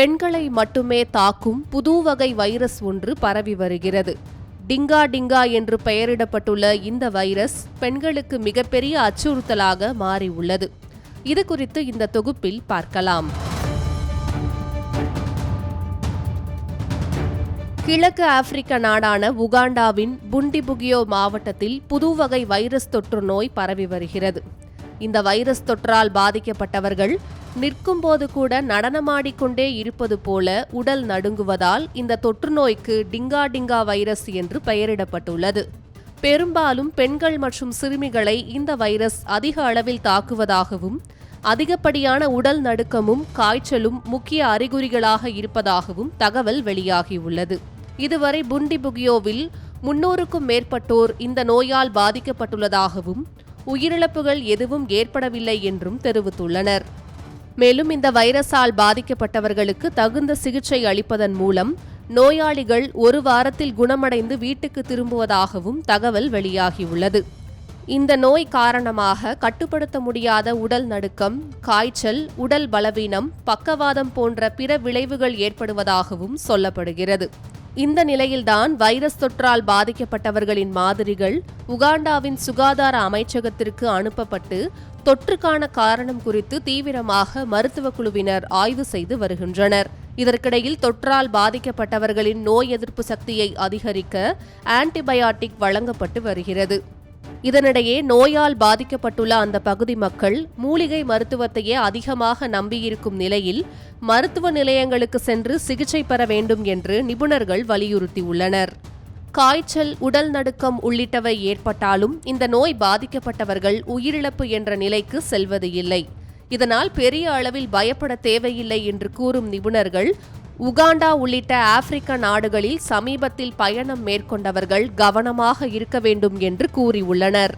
பெண்களை மட்டுமே தாக்கும் புது வகை வைரஸ் ஒன்று பரவி வருகிறது. டிங்கா டிங்கா என்று பெயரிடப்பட்டுள்ள இந்த வைரஸ் பெண்களுக்கு மிகப்பெரிய அச்சுறுத்தலாக மாறியுள்ளது. இது குறித்து இந்த தொகுப்பில் பார்க்கலாம். கிழக்கு ஆப்பிரிக்க நாடான உகாண்டாவின் புண்டிபுகியோ மாவட்டத்தில் புதுவகை வைரஸ் தொற்று நோய் பரவி வருகிறது. இந்த வைரஸ் தொற்றால் பாதிக்கப்பட்டவர்கள் நிற்கும்போது கூட நடனமாடிக்கொண்டே இருப்பது போல உடல் நடுங்குவதால் இந்த தொற்று நோய்க்கு டிங்கா டிங்கா வைரஸ் என்று பெயரிடப்பட்டுள்ளது. பெரும்பாலும் பெண்கள் மற்றும் சிறுமிகளை இந்த வைரஸ் அதிக அளவில் தாக்குவதாகவும் அதிகப்படியான உடல் நடுக்கமும் காய்ச்சலும் முக்கிய அறிகுறிகளாக இருப்பதாகவும் தகவல் வெளியாகியுள்ளது. இதுவரை புண்டிபுகியோவில் முன்னூறுக்கும் மேற்பட்டோர் இந்த நோயால் பாதிக்கப்பட்டுள்ளதாகவும் உயிரிழப்புகள் எதுவும் ஏற்படவில்லை என்றும் தெரிவித்துள்ளனர். மேலும் இந்த வைரஸால் பாதிக்கப்பட்டவர்களுக்கு தகுந்த சிகிச்சை அளிப்பதன் மூலம் நோயாளிகள் ஒரு வாரத்தில் குணமடைந்து வீட்டுக்கு திரும்புவதாகவும் தகவல் வெளியாகியுள்ளது. இந்த நோய் காரணமாக கட்டுப்படுத்த முடியாத உடல் நடுக்கம் காய்ச்சல் உடல் பலவீனம் பக்கவாதம் போன்ற பிற விளைவுகள் ஏற்படுவதாகவும் சொல்லப்படுகிறது. இந்த நிலையில்தான் வைரஸ் தொற்றால் பாதிக்கப்பட்டவர்களின் மாதிரிகள் உகாண்டாவின் சுகாதார அமைச்சகத்திற்கு அனுப்பப்பட்டு தொற்றுக்கான காரணம் குறித்து தீவிரமாக மருத்துவ குழுவினர் ஆய்வு செய்து வருகின்றனர். இதற்கிடையில் தொற்றால் பாதிக்கப்பட்டவர்களின் நோய் எதிர்ப்பு சக்தியை அதிகரிக்க ஆன்டிபயாட்டிக் வழங்கப்பட்டு வருகிறது. இதனிடையே நோயால் பாதிக்கப்பட்டுள்ள அந்த பகுதி மக்கள் மூலிகை மருத்துவத்தையே அதிகமாக நம்பியிருக்கும் நிலையில் மருத்துவ நிலையங்களுக்கு சென்று சிகிச்சை பெற வேண்டும் என்று நிபுணர்கள் வலியுறுத்தியுள்ளனர். காய்ச்சல் உடல் நடுக்கம் உள்ளிட்டவை ஏற்பட்டாலும் இந்த நோய் பாதிக்கப்பட்டவர்கள் உயிரிழப்பு என்ற நிலைக்கு செல்வது இல்லை. இதனால் பெரிய அளவில் பயப்பட தேவையில்லை என்று கூறும் நிபுணர்கள் உகாண்டா உள்ளிட்ட ஆப்பிரிக்க நாடுகளில் சமீபத்தில் பயணம் மேற்கொண்டவர்கள் கவனமாக இருக்க வேண்டும் என்று கூறியுள்ளனர்.